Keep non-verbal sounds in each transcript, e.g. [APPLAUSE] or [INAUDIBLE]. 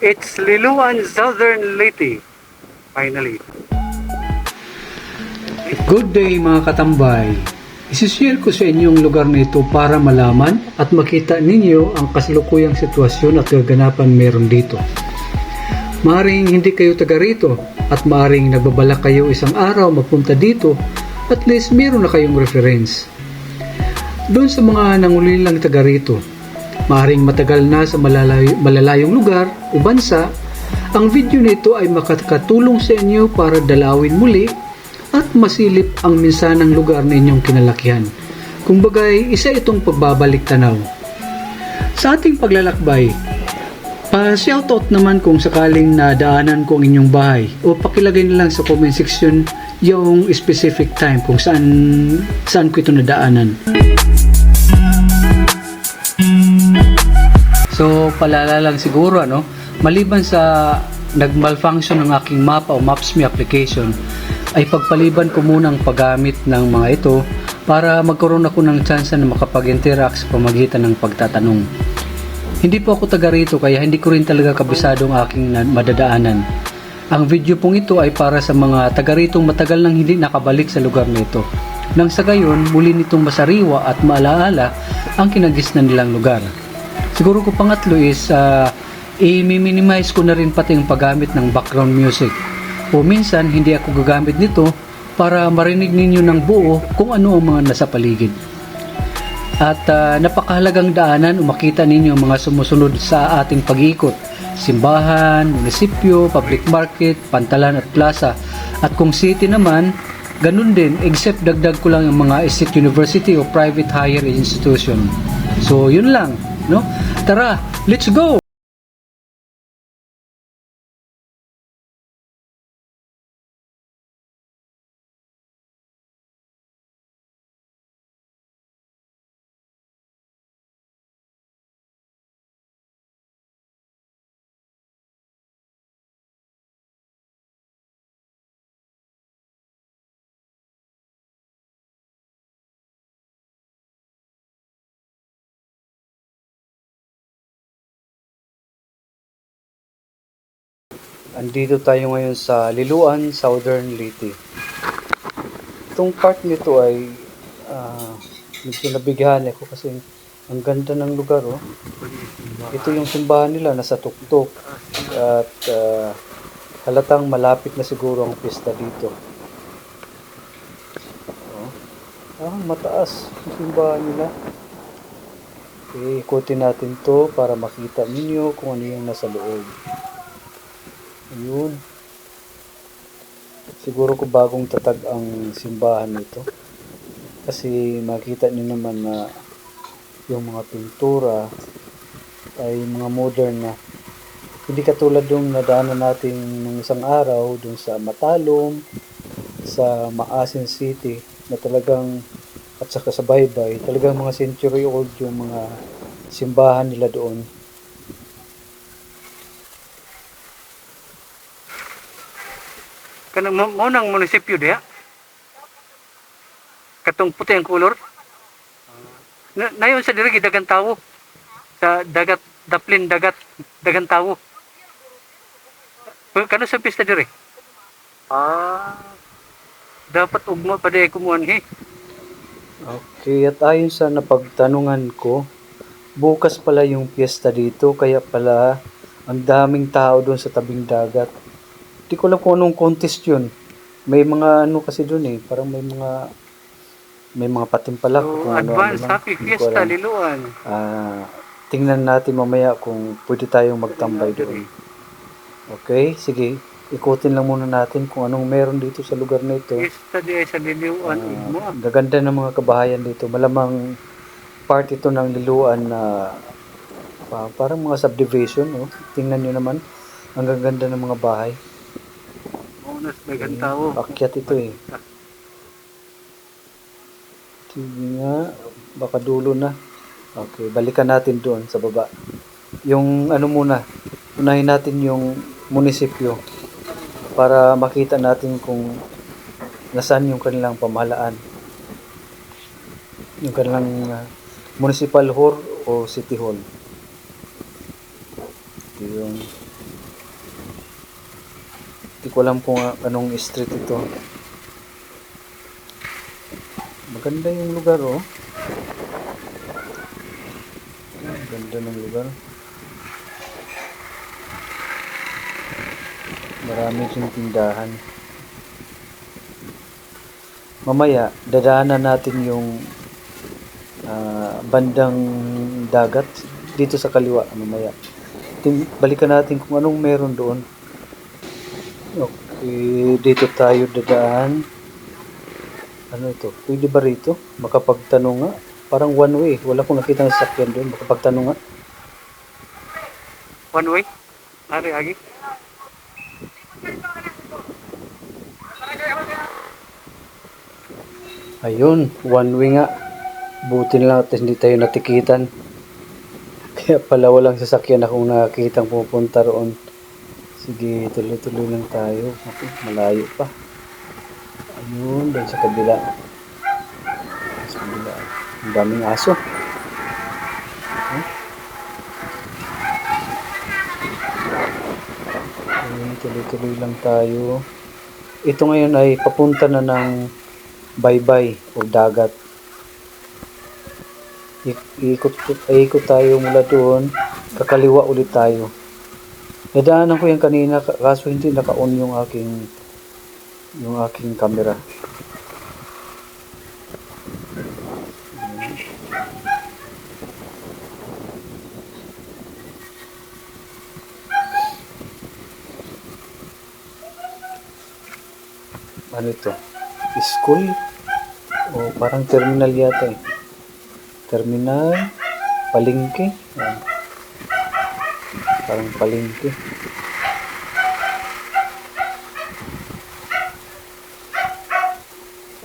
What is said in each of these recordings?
It's Liluan Southern Leyte. Finally. Good day mga katambay. Isishare ko sa inyo ang lugar na ito para malaman at makita ninyo ang kasalukuyang sitwasyon at kaganapan meron dito. Maaring hindi kayo taga rito at maaring nagbabalak kayo isang araw mapunta dito at least meron na kayong reference. Doon sa mga nangulilang taga rito, maaring matagal na sa malalay, malalayong lugar o bansa, ang video nito ay makakatulong sa inyo para dalawin muli at masilip ang minsanang lugar na inyong kinalakihan. Kumbagay, isa itong pagbabalik tanaw. Sa ating paglalakbay, pa-shoutout naman kung sakaling nadaanan ko ang inyong bahay o pakilagay na lang sa comment section yung specific time kung saan saan ko ito nadaanan. So, palala lang siguro, ano, maliban sa nag-malfunction ng aking mapa o Maps.me application, ay pagpaliban ko muna ang paggamit ng mga ito para magkaroon ako ng chance na makapag-interact sa pamagitan ng pagtatanong. Hindi po ako taga rito kaya hindi ko rin talaga kabisado ang aking na- madadaanan. Ang video pong ito ay para sa mga taga ritong matagal nang hindi nakabalik sa lugar nito. Nang sa gayon, muli nitong masariwa at maalaala ang kinagisnan nilang lugar. Siguro ko pangatlo is uh, i-minimize ko na rin pati ang paggamit ng background music. O minsan, hindi ako gagamit nito para marinig ninyo ng buo kung ano ang mga nasa paligid. At ah, napakahalagang daanan o makita ninyo ang mga sumusunod sa ating pag-iikot. Simbahan, munisipyo, public market, pantalan at plaza. At kung city naman, ganun din except dagdag ko lang ang mga state university o private higher institution. So yun lang, no? Tara, let's go! Andito tayo ngayon sa Liluan, Southern Leyte. Itong part nito ay ah, medyo nabigyan ako kasi ang ganda ng lugar oh. Ito yung simbahan nila nasa tuktok at ah, halatang malapit na siguro ang pista dito. Oh. Ah, mataas yung simbahan nila. Okay, ikutin natin to para makita ninyo kung ano yung nasa loob. Ayun. Siguro ko bagong tatag ang simbahan nito. Kasi makita niyo naman na yung mga pintura ay mga modern na. Hindi katulad yung nadaanan natin nung isang araw dun sa Matalom, sa Maasin City na talagang at saka sa Baybay, talagang mga century old yung mga simbahan nila doon. Kanang mo, mo ng munisipyo diya. Katong puti ang kolor. Na, nayon sa diri dagang tawo. Sa dagat daplin dagat dagang tawo. Kano sa pista diri? Ah. Dapat ugma pa di kumuan he. Okay, at ayon sa napagtanungan ko, bukas pala yung piyesta dito, kaya pala ang daming tao doon sa tabing dagat. Di ko alam kung anong contest yun. May mga ano kasi doon eh, parang may mga may mga patimpalak So, kung ano, advance ano happy Hindi fiesta alam. Liluan. Ah, tingnan natin mamaya kung pwede tayong magtambay doon. Okay, sige. Ikutin lang muna natin kung anong meron dito sa lugar na ito. Fiesta di ay sa Liluan ugma. Ah, gaganda ng mga kabahayan dito. Malamang part ito ng liluan na pa- parang mga subdivision. Oh. Tingnan nyo naman. Ang gaganda ng mga bahay. Unas dagang tawo. Akyat ito eh. Sige nga. Baka dulo na. Okay, balikan natin doon sa baba. Yung ano muna. Unahin natin yung munisipyo para makita natin kung nasaan yung kanilang pamahalaan. Yung kanilang ah, municipal hall o city hall. Ito yung Hindi ko alam kung anong street ito. Maganda yung lugar, oh. Ganda ng lugar. Marami siyang tindahan. Mamaya, dadaanan natin yung ah, bandang dagat dito sa kaliwa mamaya. Tin- balikan natin kung anong meron doon. Okay, dito tayo dadaan. Ano ito? Pwede ba rito? Makapagtanong nga. Parang one way. Wala akong nakita ng sakyan doon. Makapagtanong nga. One way? Ari, agi. Ayun, one way nga. Buti na lang at hindi tayo natikitan. [LAUGHS] Kaya pala walang sasakyan akong nakakitang pupunta roon. Sige, tuloy-tuloy lang tayo. Okay, malayo pa. Ayun, doon sa kabila. Sa kabila. Ang daming aso. Huh? Ayun, tuloy-tuloy lang tayo. Ito ngayon ay papunta na ng baybay o dagat. Ikot, ikot tayo mula doon, kakaliwa ulit tayo. Nadaanan ko yan kanina, ka- kaso hindi naka-on yung aking yung aking camera. Ano ito? School? O parang terminal yata eh. Terminal, palengke. Ayan. Parang palengke.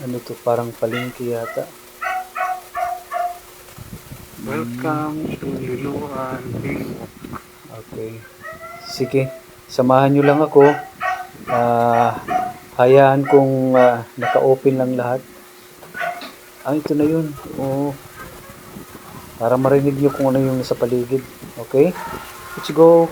Ano to? Parang palengke yata. Welcome to Bingok. Okay. Sige. Samahan nyo lang ako. Ah, hayaan kong ah, naka-open lang lahat. Ah, ito na yun. Oo. Para marinig nyo kung ano yung nasa paligid. Okay? Let's go.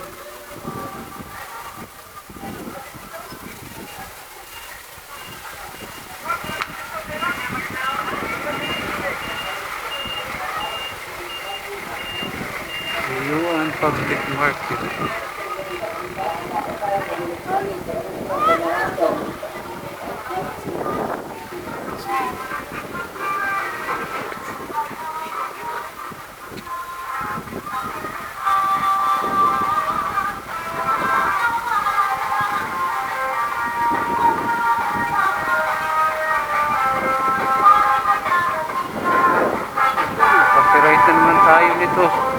New and public market. Oh.